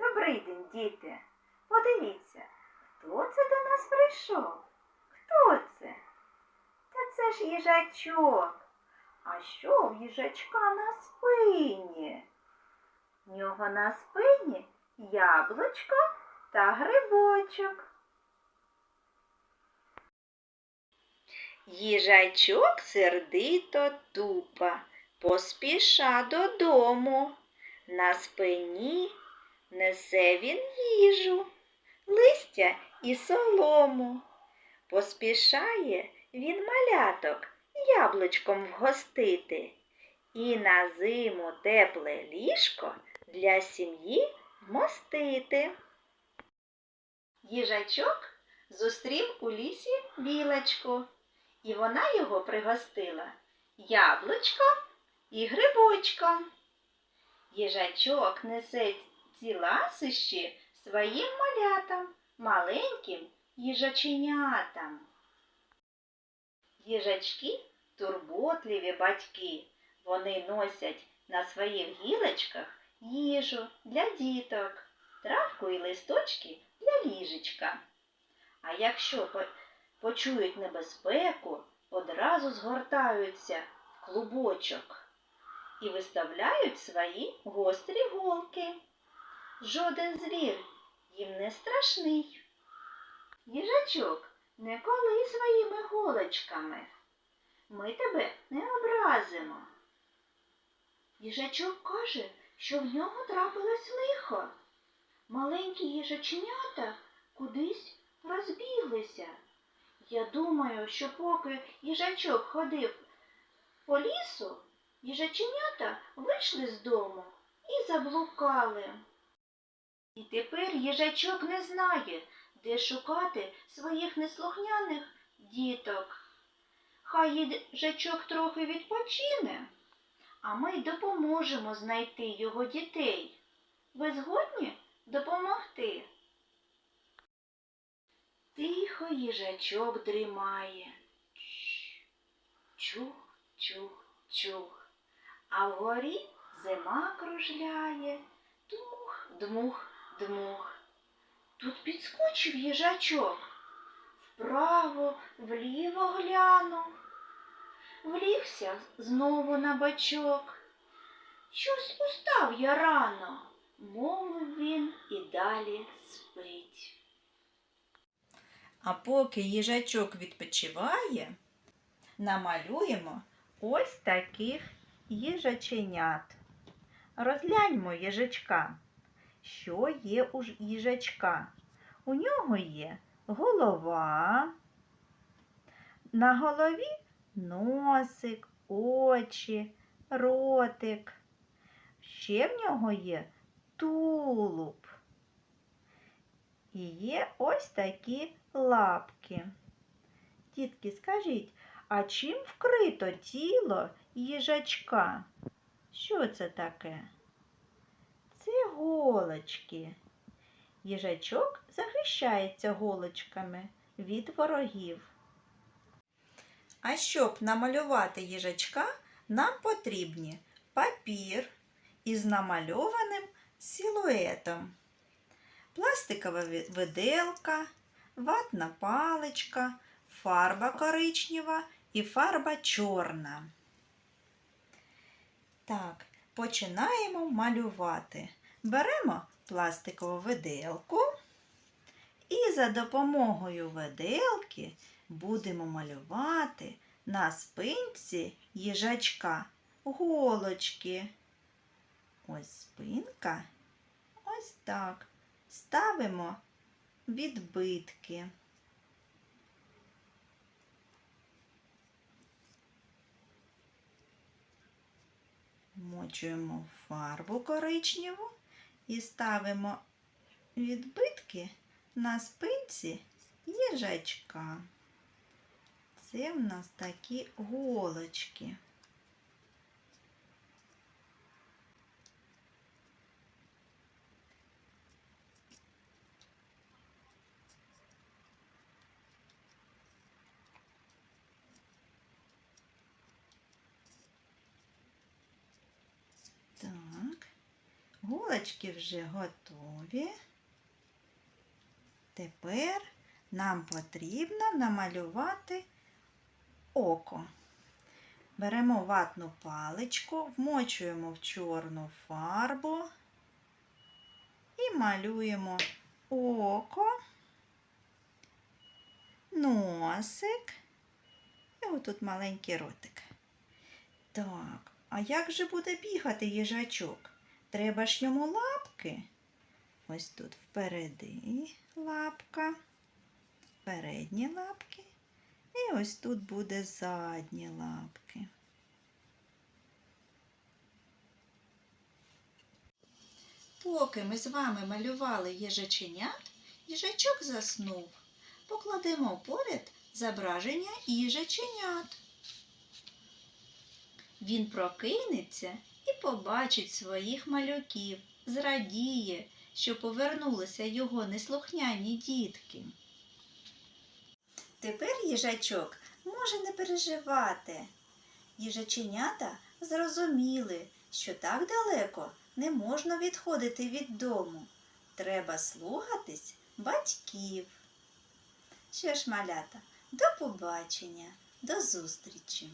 Добрий день, діти. Подивіться, хто це до нас прийшов? Хто це? Та це ж їжачок. А що в їжачка на спині? В нього на спині яблучко та грибочок. Їжачок сердито тупа, поспіша додому. На спині несе він їжу, листя і солому. Поспішає він маляток яблучком вгостити і на зиму тепле ліжко для сім'ї вмостити. Їжачок зустрів у лісі білочку, і вона його пригостила яблучком і грибочком. Їжачок несе ці ласощі своїм малятам, маленьким їжаченятам. Їжачки турботливі батьки. Вони носять на своїх гілочках їжу для діток, травку і листочки для ліжечка. А якщо почують небезпеку, одразу згортаються в клубочок і виставляють свої гострі голки. Жоден звір їм не страшний. Їжачок, не коли своїми голочками. Ми тебе не образимо. Їжачок каже, що в нього трапилось лихо. Маленькі їжаченята кудись розбіглися. Я думаю, що поки їжачок ходив по лісу, їжаченята вийшли з дому і заблукали. І тепер їжачок не знає, де шукати своїх неслухняних діток. Хай їжачок трохи відпочине, а ми допоможемо знайти його дітей. Ви згодні допомогти? Тихо їжачок дрімає. Чух, чух, чух. А вгорі зима кружляє. Дмух, дмух, дмух. Тут підскочив їжачок. Вправо, вліво глянув. Влігся знову на бачок. Щось устав я рано, мовив він і далі спить. А поки їжачок відпочиває, намалюємо ось таких їжаченят. Розгляньмо їжачка. Що є у їжачка? У нього є голова, на голові носик, очі, ротик. Ще в нього є тулуб. І є ось такі лапки. Дітки, скажіть, а чим вкрито тіло їжачка? Що це таке? Голочки. Їжачок захищається голочками від ворогів. А щоб намалювати їжачка, нам потрібні папір із намальованим силуетом, пластикова виделка, ватна паличка, фарба коричнева і фарба чорна. Так, починаємо малювати. Беремо пластикову виделку і за допомогою виделки будемо малювати на спинці їжачка голочки. Ось спинка. Ось так. Ставимо відбитки. Вмочуємо в фарбу коричневу і ставимо відбитки на спинці їжачка. Це в нас такі голочки. Так, Пігулочки вже готові. Тепер нам потрібно намалювати око. Беремо ватну паличку, вмочуємо в чорну фарбу і малюємо око, носик і отут маленький ротик. Так, а як же буде бігати їжачок? Треба ж йому лапки. Ось тут впереди лапка, передні лапки. І ось тут буде задні лапки. Поки ми з вами малювали їжаченят, їжачок заснув. Покладемо поряд зображення їжаченят. Він прокинеться і побачить своїх малюків, зрадіє, що повернулися його неслухняні дітки. Тепер їжачок може не переживати. Їжаченята зрозуміли, що так далеко не можна відходити від дому. Треба слухатись батьків. Що ж, малята, до побачення, до зустрічі!